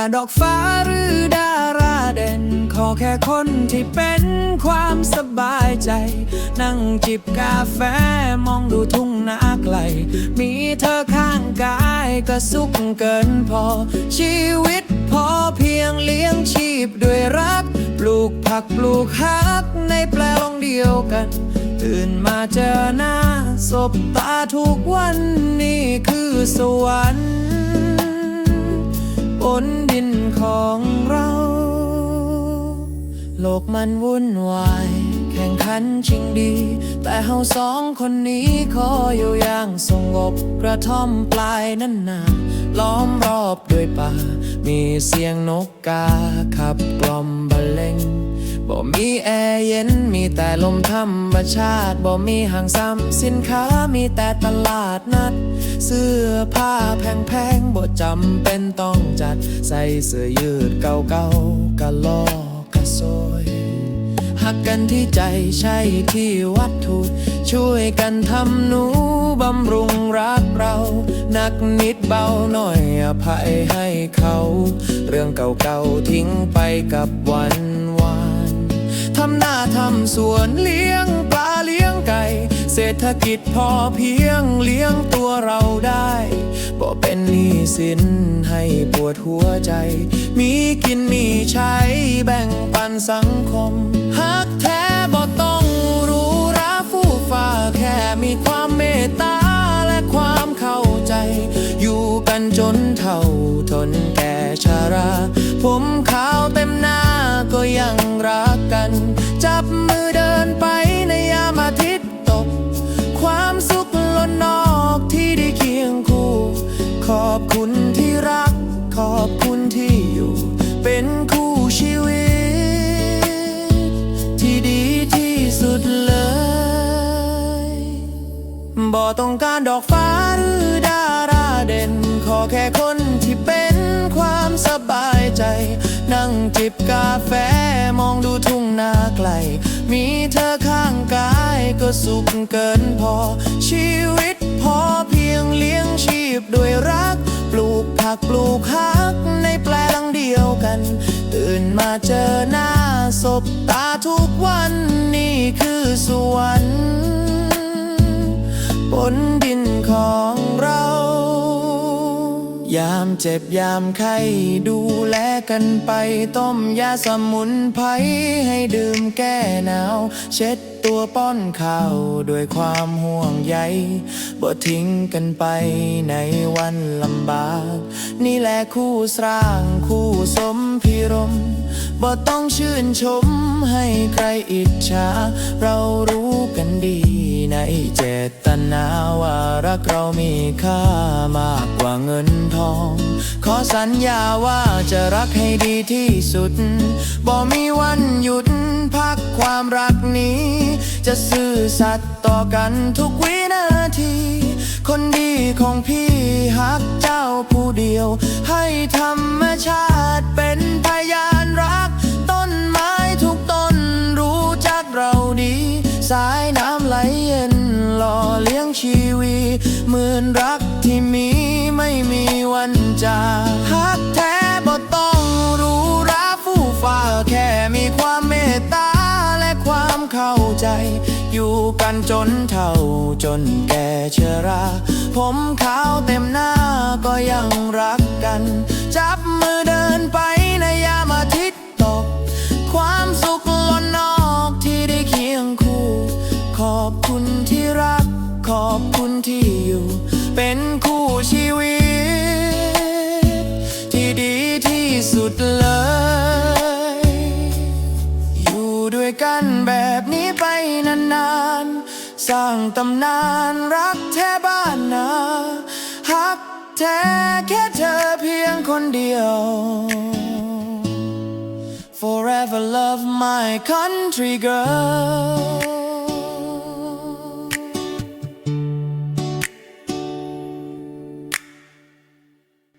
าดอกฟ้าหรือดาราเด่น ขอแค่คนที่เป็นความสบายใจ นั่งจิบกาแฟมองดูทุ่งนาไกล มีเธอข้างกายก็สุขเกินพอ ชีวิตพอเพียงเลี้ยงชีพด้วยรัก ปลูกผักปลูกฮักในแปลงเดียวกัน ตื่นมาเจอหน้า สบตาทุกวันนี่คือสวรรค์ นดินของเรา โลกมันวุ่นวาย แข่งขันชิงดี แต่เฮาสองคนนี้ขออยู่อย่างสงบกระท่อมปลายนั่นนาล้อมรอบด้วยป่า มีเสียงนกกาขับกล่อมบรรเลง บ่มีแอร์เย็นมีแต่ลมธรรมชาติบ่มีห้างซ้ำสินค้ามีแต่ตลาดนัด เสื้อผ้าแพงๆบ่จำเป็นต้องจัด ใส่เสื้อยืดเก่าๆกะลอกะซอยหักกันที่ใจใช่ที่วัตถุ ช่วยกันทำหนูบำรุงรักเรา นักนิดเบาหน่อยอภัยให้เขา เรื่องเก่าๆทิ้งไปกับวันวาน ทำหน้าทำสวนเลี้ยงปลาเลี้ยงไก่ เศรษฐกิจพอเพียงเลี้ยงตัวเราได้บ่เป็นหนี้สินให้ปวดหัวใจ มีกินมีใช้แบ่งปันสังคมหักแท้บ่ต้องรู้ราฟู่ฟ้าแค่มีความเมตตาและความเข้าใจ อยู่กันจนเท่าทนแก่ชารา ผม คุณที่รัก ขอบคุณที่อยู่ เป็นคู่ชีวิต ที่ดีที่สุดเลย บ่ต้องการดอกฟ้าหรือดาราเด่น ขอแค่คนที่เป็นความสบายใจ นั่งจิบกาแฟมองดูทุ่งนาไกล มีเธอข้างกายก็สุขเกินพอชีวิตพอเพียงเลี้ยงชีพด้วยรัก ปลูกผักปลูกฮักในแปลงเดียวกัน ตื่นมาเจอหน้าศบตาทุกวันนี่คือสวรรค์บนดินของเรา ยามเจ็บยามไข้ดูแลกันไป ต้มยาสมุนไพรให้ดื่มแก้หนาว เช็ดตัวป้อนข้าวด้วยความห่วงใยบ่ทิ้งกันไปในวันลำบาก นี่แหละคู่สร้างคู่สมพิรมบ่ต้องชื่นชมให้ใครอิจฉา เรารู้กันดี ในเจตนาว่ารักเรามีค่ามากกว่าเงินทอง ขอสัญญาว่าจะรักให้ดีที่สุด บ่มีวันหยุดพักความรักนี้ จะซื่อสัตย์ต่อกันทุกวินาที คนดีของพี่ฮักเจ้าผู้เดียว ให้ธรรมชาติเป็นพยาน กันจนเท่าจนแก่เชรา ผมขาวเต็มหน้าก็ยังรักกัน จับมือเดินไปในยามอาทิตย์ตก ความสุขล้นนอกที่ได้เคียงคู่ ขอบคุณที่รัก ขอบคุณที่อยู่ เป็นคู่ชีวิต ที่ดีที่สุด สร้างตำนานรักแท้บ้านนาฮักแท้แค่เธอเพียงคนเดียว Forever love my country girl